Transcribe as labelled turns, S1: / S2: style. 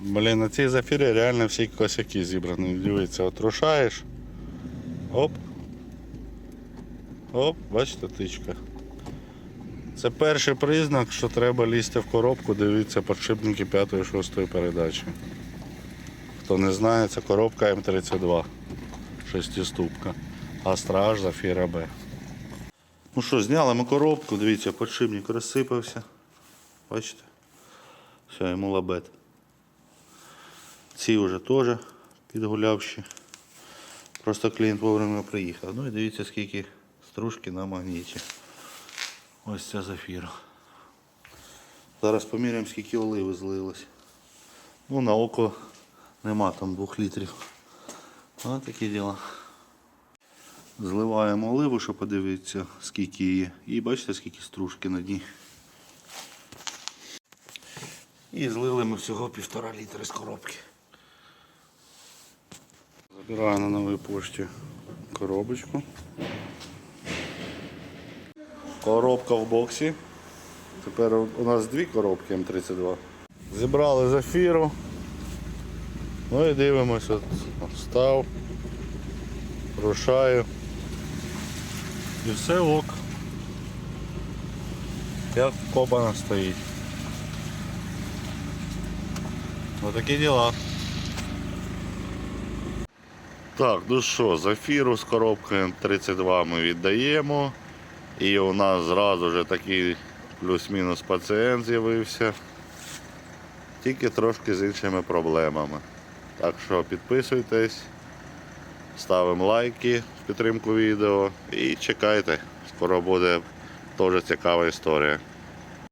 S1: Блін, на цій зафірі реально всі косяки зібрані. Дивіться, от рушаєш. Оп. Оп, бачите, тичка. Це перший признак, що треба лізти в коробку, дивіться подшипники 5-6 передачі. Хто не знає, це коробка М32. Шестиступка. Астраж Зафіра Б. Ну що, зняли ми коробку, дивіться, подшипник розсипався. Бачите? Все, йому лабет. Ці вже теж підгулявші. Просто клієнт вовремя приїхав. Ну і дивіться, скільки стружки на магніті. Ось ця зафіра. Зараз поміряємо, скільки оливи злилось. Ну, на око нема там двох літрів. Ось такі діла. Зливаємо оливу, щоб подивитися, скільки її. І бачите, скільки стружки на дні. І злили ми всього півтора літри з коробки. Забираю на новій пошті коробочку. Коробка в боксі. Тепер у нас дві коробки М32. Зібрали зафіру. Ну і дивимося. Став. Рушаю. І все ок. Як копана стоїть. Отакі діла. Так, ну що, зафіру з коробкою 32 ми віддаємо. І у нас зразу же такий плюс-мінус пацієнт з'явився. Тільки трошки з іншими проблемами. Так що підписуйтесь, ставимо лайки в підтримку відео і чекайте. Скоро буде теж цікава історія.